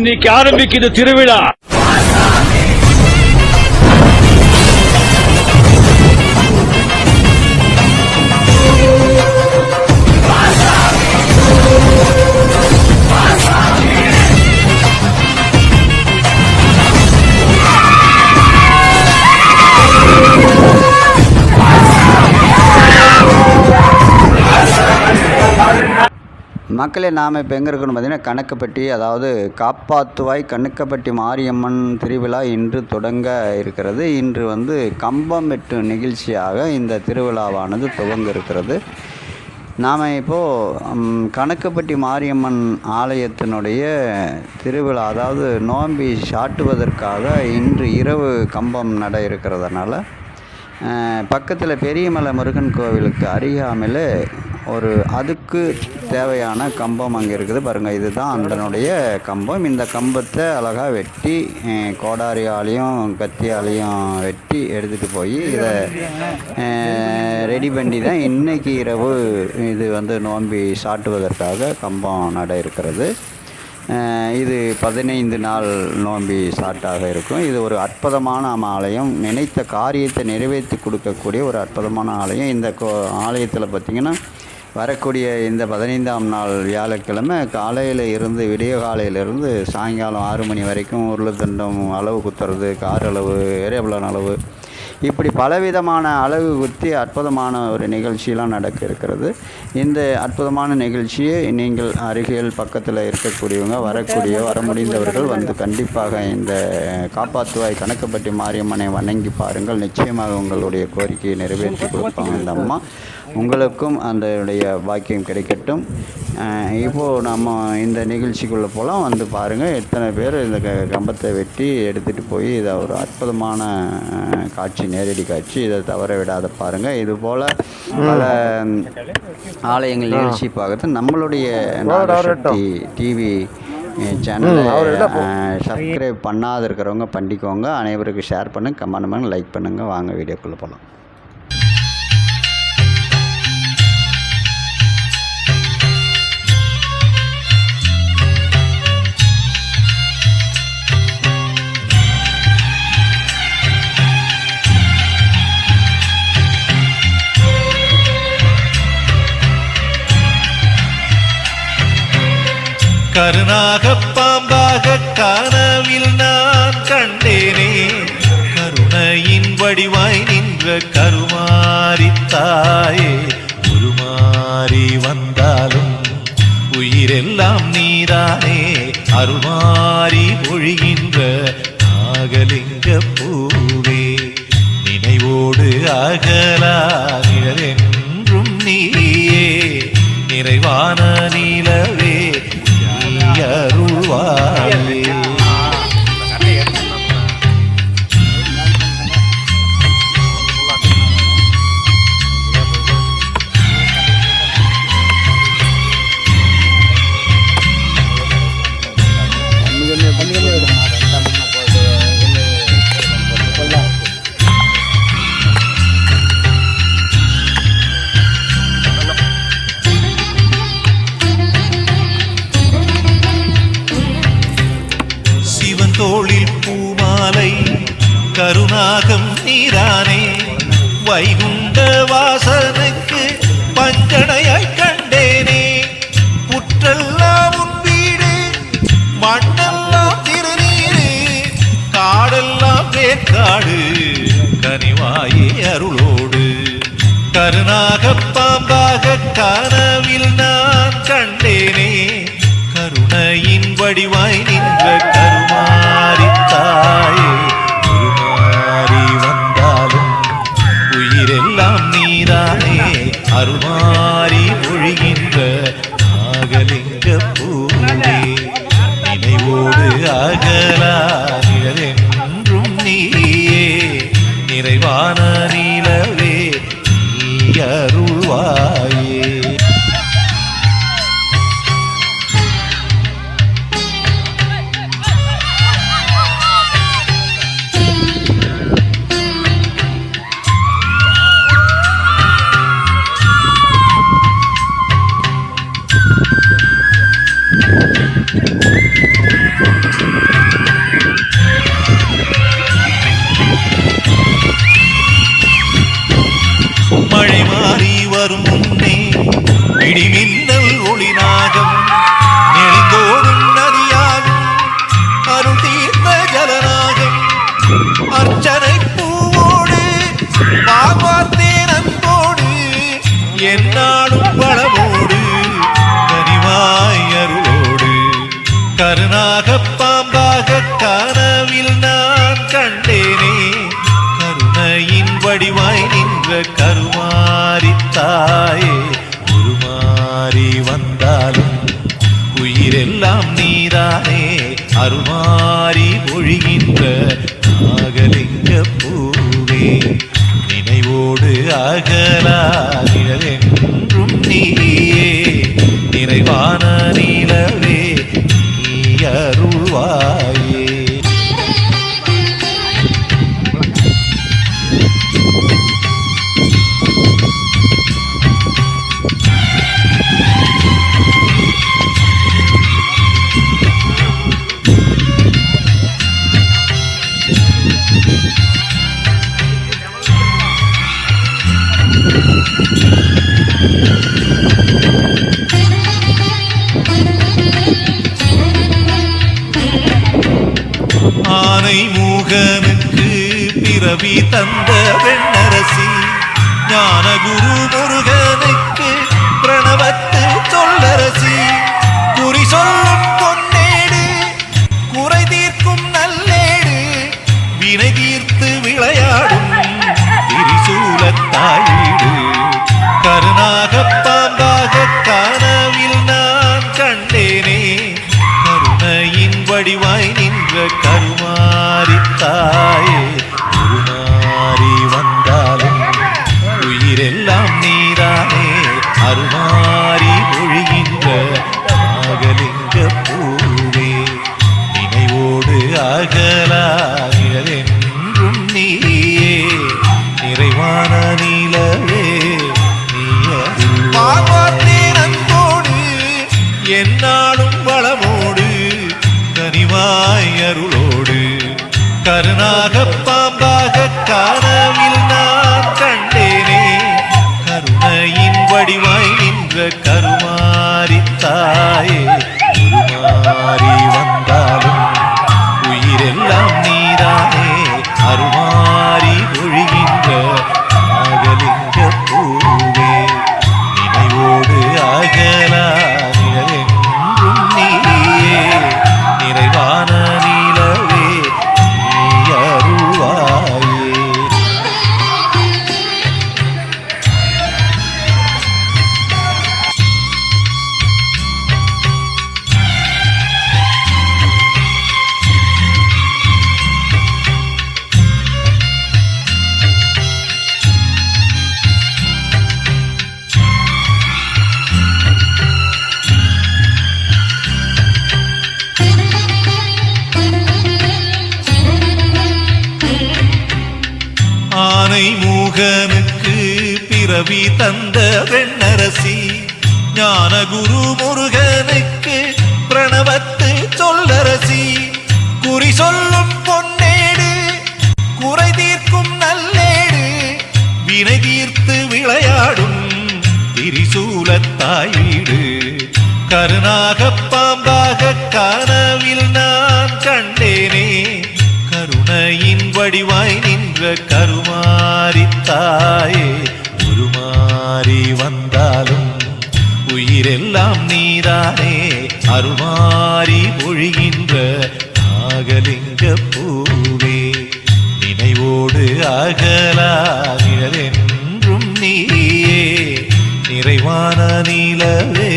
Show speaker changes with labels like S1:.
S1: இன்னைக்கு ஆரம்பிக்குது திருவிழா.
S2: மக்களே நாம் இப்போ எங்கே இருக்கணும் பார்த்தீங்கன்னா கணக்குப்பட்டி அதாவது காப்பாத்துவாய் கணக்கப்பட்டி மாரியம்மன் திருவிழா இன்று தொடங்க இருக்கிறது. இன்று வந்து கம்பம் வெட்டு நிகழ்ச்சியாக இந்த திருவிழாவானது துவங்க இருக்கிறது. நாம் இப்போது கணக்குப்பட்டி மாரியம்மன் ஆலயத்தினுடைய திருவிழா அதாவது நோம்பி சாட்டுவதற்காக இன்று இரவு கம்பம் நட இருக்கிறதுனால பக்கத்தில் பெரியமலை முருகன் கோவிலுக்கு அருகாமையில் ஒரு அதுக்கு தேவையான கம்பம் அங்கே இருக்குது. பாருங்கள் இதுதான் அதனுடைய கம்பம். இந்த கம்பத்தை அழகாக வெட்டி கோடாரியாலையும் கத்தியாலையும் வெட்டி எடுத்துகிட்டு போய் இதை ரெடி பண்ணி தான் இன்றைக்கி இரவு இது வந்து நோம்பி சாட்டுவதற்காக கம்பம் நட இருக்கிறது. இது பதினைந்து நாள் நோம்பி சாட்டாக இருக்கும். இது ஒரு அற்புதமான ஆலயம். நினைத்த காரியத்தை நிறைவேற்றி கொடுக்கக்கூடிய ஒரு அற்புதமான ஆலயம். இந்த கோ ஆலயத்தில் பார்த்திங்கன்னா வரக்கூடிய இந்த பதினைந்தாம் நாள் வியாழக்கிழமை காலையில் இருந்து விடிய காலையிலிருந்து சாயங்காலம் ஆறு மணி வரைக்கும் உருளைத்தண்டம் அளவு குத்துறது கார் அளவு ஏரியாபுலன் அளவு. இப்படி பலவிதமான அழகு குத்தி அற்புதமான ஒரு நிகழ்ச்சியெலாம் நடக்க இருக்கிறது. இந்த அற்புதமான நிகழ்ச்சியை நீங்கள் அருகில் பக்கத்தில் இருக்கக்கூடியவங்க வரக்கூடிய வர முடிந்தவர்கள் வந்து கண்டிப்பாக இந்த காப்பாற்றுவாய் கணக்குப்பட்டி மாரியம்மனை வணங்கி பாருங்கள். நிச்சயமாக உங்களுடைய கோரிக்கையை நிறைவேற்றி கொடுப்பாங்க இந்த அம்மா. உங்களுக்கும் அதனுடைய பாக்கியம் கிடைக்கட்டும். இப்போது நம்ம இந்த நிகழ்ச்சிக்குள்ளே போகலாம் வந்து பாருங்கள் எத்தனை பேர் இந்த க- கம்பத்தை வெட்டி எடுத்துகிட்டு போய் இதை ஒரு அற்புதமான காட்சி நேரடி காட்சி இதை தவற விடாத பாருங்கள் இது போல் பல ஆலயங்கள் நிகழ்ச்சி பார்க்கறது நம்மளுடைய டிவி சேனலை சப்ஸ்கிரைப் பண்ணாத இருக்கிறவங்க பண்ணிக்கோங்க. அனைவருக்கும் ஷேர் பண்ணுங்க கமெண்ட் பண்ணுங்க லைக் பண்ணுங்கள் வாங்க வீடியோக்குள்ளே போகலாம்
S3: கருணாக பாம்பாக கனவில் நான் கண்டேனே. கருணையின் வடிவாய் நின்ற கருமாறித்தாயே. உருமாறி வந்தாலும் உயிரெல்லாம் நீரானே அருமாறி ஒழிகின்ற நாகலிங்க பூவே. நினைவோடு அகலா நிழலென்றும் தோளில் பூமாலை கருணாகம் நீரானே. வைகுண்ட வாசனுக்கு பஞ்சனையாய் கண்டேனே. புற்றெல்லாம் உன் வீடு மண்ணெல்லாம் திருநீரு. காடெல்லாம் வேற்காடு கனிவாயே அருளோடு. கருணாக பாம்பாக அருமாறி பொழிகின்ற நாகலிங்க பூவே நினைவோடு அகலா நிழலென்றும் நீயே நிறைவான நீலவே நீ அருள்வாயே. மழை மாறி வரும் முன்னே இடிமின்னல் ஒளிநாகம் நெடுந்தோறும் வடிவாய் நின்ற கருமாரி தாயே உருமாறி வந்தாலும் உயிரெல்லாம் நீதானே அருமாறி ஒழிகின்ற நாகலிங்க பூவே நினைவோடு அகலா நிழலென்றும் நீயே நிறைவான நிலவே பிறவி தந்த வெண்ணரசி ஞான என்னாலும் வளமோடு கனிவாய் அருளோடு. கருணாக பாம்பாக காணவில் நான் கண்டேனே. கருணையின் வடிவாய் நின்ற கருமாரி முருகனுக்கு பிறவி தந்த வெண்ணரசி ஞான குரு முருகனுக்கு பிரணவத்து சொல்லரசி. குறி சொல்லும் பொன்னேடு குறை தீர்க்கும் நல்லேடு வினை தீர்த்து விளையாடும் திரிசூலத்தாயீடு. கருணாக பாம்பாக கனவில் நான் கண்டேனே கருணையின் வடிவாய் நின்ற கருமா. தாயே உருமாறி வந்தாலும் உயிரெல்லாம் நீதானே. அருமாறி பொழிகின்ற நாகலிங்க பூவே நினைவோடு அகலா நிழலென்றும் நீயே. நிறைவான நிலவே